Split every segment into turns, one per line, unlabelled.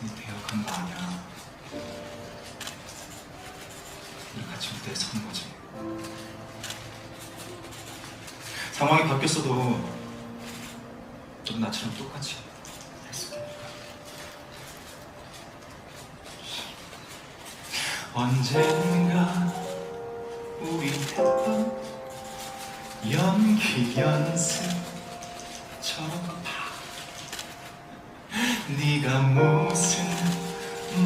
네 대역한 거 아니야. 우리 같이 무대에 서는 거지. 상황이 바뀌었어도 넌 나처럼 똑같이 했을 테니까. 언젠가 우리 했던 연기 연습처럼 네가 무슨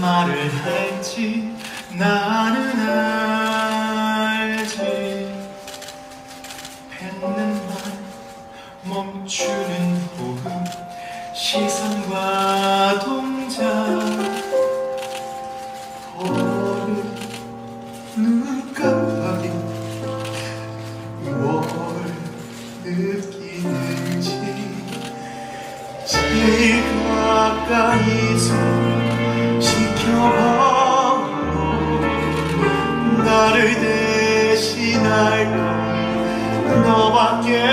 말을 할지 나는 알지. 뱉는 말 멈추는 호흡 시선과 동작. 걸음 눈 깜빡이 뭘 느끼는지. 제일 가까이서 지켜봐 나를 대신할 건 너밖에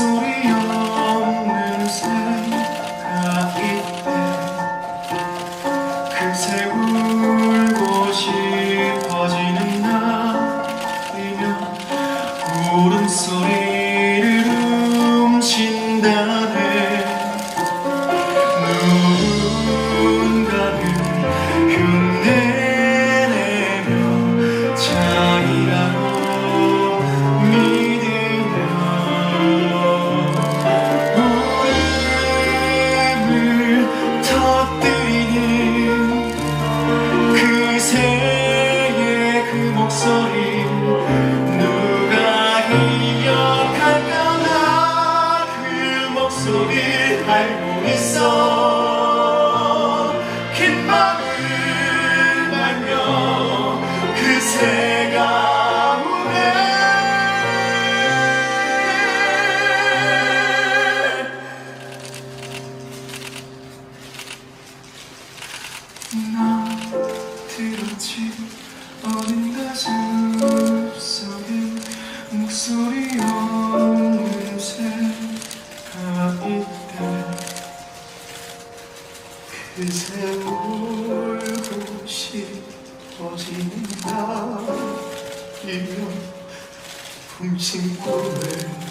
소리 없는 새가 있대 그새 울고 싶 나 들었지 어딘가 숲속에 목소리 없는 새가 있대 그새 울고 싶어지는 날이면 훔친 꿈을